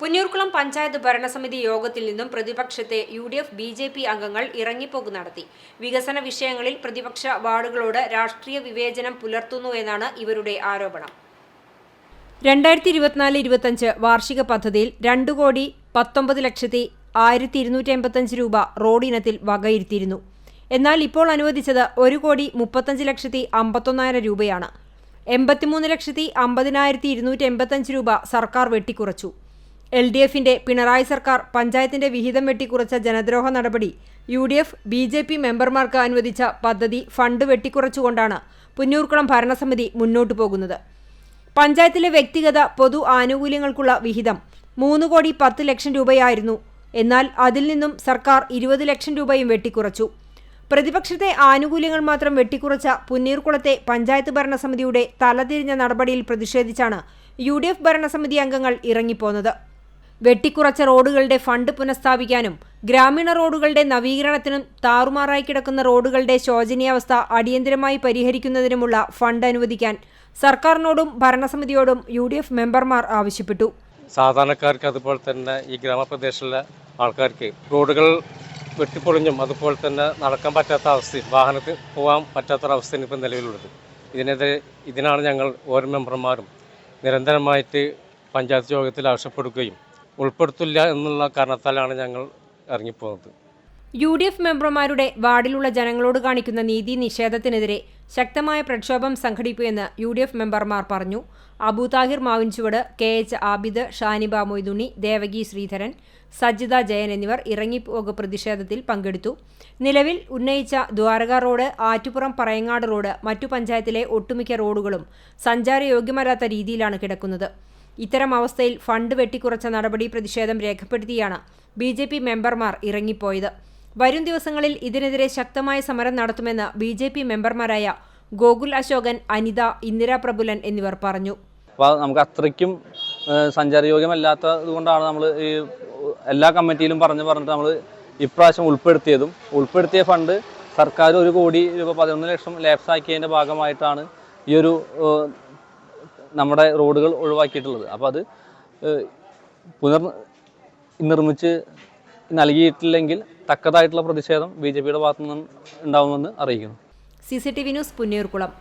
പുന്നൂർക്കുളം പഞ്ചായത്ത് ഭരണസമിതി യോഗത്തിൽ നിന്നും പ്രതിപക്ഷത്തെ U D F B J P അംഗങ്ങൾ ഇറങ്ങിപ്പോക്ക് നടത്തി. വികസന വിഷയങ്ങളിൽ പ്രതിപക്ഷ വാർഡുകളോട് രാഷ്ട്രീയ വിവേചനം പുലർത്തുന്നു എന്നാണ് ഇവരുടെ ആരോപണം. രണ്ടായിരത്തി ഇരുപത്തിനാല് ഇരുപത്തഞ്ച് വാർഷിക പദ്ധതിയിൽ രണ്ടു കോടി പത്തൊമ്പത് ലക്ഷത്തി ആയിരത്തി ഇരുന്നൂറ്റി എൺപത്തഞ്ച് രൂപ റോഡ് ഇനത്തിൽ വകയിരുത്തിയിരുന്നു. എന്നാൽ ഇപ്പോൾ അനുവദിച്ചത് ഒരു കോടി മുപ്പത്തഞ്ച് ലക്ഷത്തി അമ്പത്തൊന്നായിരം രൂപയാണ്. എൺപത്തിമൂന്ന് ലക്ഷത്തി അമ്പതിനായിരത്തി ഇരുന്നൂറ്റി എൺപത്തഞ്ച് രൂപ സർക്കാർ വെട്ടിക്കുറച്ചു. എൽ ഡി എഫിന്റെ പിണറായി സർക്കാർ പഞ്ചായത്തിന്റെ വിഹിതം വെട്ടിക്കുറച്ച ജനദ്രോഹ നടപടി U D F B J P മെമ്പർമാർക്ക് അനുവദിച്ച പദ്ധതി ഫണ്ട് വെട്ടിക്കുറച്ചുകൊണ്ടാണ് പുന്നൂർക്കുളം ഭരണസമിതി മുന്നോട്ടു പോകുന്നത്. പഞ്ചായത്തിലെ വ്യക്തിഗത പൊതു ആനുകൂല്യങ്ങൾക്കുള്ള വിഹിതം മൂന്ന് കോടി പത്ത് ലക്ഷം രൂപയായിരുന്നു. എന്നാൽ അതിൽ നിന്നും സർക്കാർ ഇരുപത് ലക്ഷം രൂപയും വെട്ടിക്കുറച്ചു. പ്രതിപക്ഷത്തെ ആനുകൂല്യങ്ങൾ മാത്രം വെട്ടിക്കുറച്ച പുന്നീർകുളത്തെ പഞ്ചായത്ത് ഭരണസമിതിയുടെ തലതിരിഞ്ഞ നടപടിയിൽ പ്രതിഷേധിച്ചാണ് യു ഡി എഫ് ഭരണസമിതി അംഗങ്ങൾ ഇറങ്ങിപ്പോന്നത്. വെട്ടിക്കുറച്ച റോഡുകളുടെ ഫണ്ട് പുനഃസ്ഥാപിക്കാനും ഗ്രാമീണ റോഡുകളുടെ നവീകരണത്തിനും താറുമാറായി കിടക്കുന്ന റോഡുകളുടെ ശോചനീയാവസ്ഥ അടിയന്തരമായി പരിഹരിക്കുന്നതിനുമുള്ള ഫണ്ട് അനുവദിക്കാൻ സർക്കാരിനോടും ഭരണസമിതിയോടും യു ഡി എഫ് മെമ്പർമാർ ആവശ്യപ്പെട്ടു. സാധാരണക്കാർക്ക് അതുപോലെ തന്നെ ഈ ഗ്രാമപ്രദേശങ്ങളിലെ ആൾക്കാർക്ക് റോഡുകൾ വെട്ടിപ്പൊളിഞ്ഞും അതുപോലെ തന്നെ നടക്കാൻ പറ്റാത്ത അവസ്ഥ വാഹനത്തിൽ പോകാൻ പറ്റാത്തൊരവസ്ഥയാണ് ഇപ്പം നിലവിലുള്ളത്. ഇതിനെതിരെ ഇതിനാണ് ഞങ്ങൾ ഓരോ മെമ്പർമാരും നിരന്തരമായിട്ട് പഞ്ചായത്ത് യോഗത്തിൽ ആവശ്യപ്പെടുകയും ഉൾപ്പെടുത്തില്ല എന്നുള്ള കാരണത്താലാണ് ഞങ്ങൾ ഇറങ്ങിപ്പോകുന്നത് യു ഡി എഫ് മെമ്പർമാരുടെ വാർഡിലുള്ള ജനങ്ങളോട് കാണിക്കുന്ന നീതി നിഷേധത്തിനെതിരെ ശക്തമായ പ്രക്ഷോഭം സംഘടിപ്പിക്കുമെന്ന് യു ഡി എഫ് മെമ്പർമാർ പറഞ്ഞു. അബു താഹിർ മാവിൻചുവട് കെ എച്ച് ആബിദ് ഷാനിബ മൊയ്തുണി ദേവകി ശ്രീധരൻ സജിത ജയൻ എന്നിവർ ഇറങ്ങിപ്പോക പ്രതിഷേധത്തിൽ പങ്കെടുത്തു. നിലവിൽ ഉന്നയിച്ച ദ്വാരക റോഡ് ആറ്റുപുറം പറയങ്ങാട് റോഡ് മറ്റു പഞ്ചായത്തിലെ ഒട്ടുമിക്ക റോഡുകളും സഞ്ചാരയോഗ്യമല്ലാത്ത രീതിയിലാണ് കിടക്കുന്നത്. ഇത്തരം അവസ്ഥയിൽ ഫണ്ട് വെട്ടിക്കുറച്ച നടപടി പ്രതിഷേധം രേഖപ്പെടുത്തിയാണ് ബി ജെ പി മെമ്പർമാർ ഇറങ്ങിപ്പോയത്. വരും ദിവസങ്ങളിൽ ഇതിനെതിരെ ശക്തമായ സമരം നടത്തുമെന്ന് ബി ജെ പി മെമ്പർമാരായ ഗോകുൽ അശോകൻ അനിത ഇന്ദിരാ പ്രബുലൻ എന്നിവർ പറഞ്ഞു. നമുക്ക് അത്രയ്ക്കും സഞ്ചാരയോഗ്യമല്ലാത്തതുകൊണ്ടാണ് സഞ്ചാരയോഗ്യമല്ലാത്തത് കൊണ്ടാണ് നമ്മൾ ഈ എല്ലാ കമ്മിറ്റിയിലും പറഞ്ഞ് പറഞ്ഞിട്ട് നമ്മൾ ഇപ്രാവശ്യം ഉൾപ്പെടുത്തിയതും. ഉൾപ്പെടുത്തിയ ഫണ്ട് സർക്കാർ ഒരു കോടി രൂപ പതിനൊന്ന് ലക്ഷം ലാപ്സാക്കിയതിന്റെ ഭാഗമായിട്ടാണ് ഈ ഒരു നമ്മുടെ റോഡുകൾ ഒഴിവാക്കിയിട്ടുള്ളത്. അപ്പോൾ അത് പുനർ നിർമ്മിച്ച് നൽകിയിട്ടില്ലെങ്കിൽ തക്കതായിട്ടുള്ള പ്രതിഷേധം ബി ജെ പിയുടെ ഭാഗത്തു നിന്നും ഉണ്ടാവുമെന്ന് അറിയിക്കുന്നു. C C T V news Punnayurkulam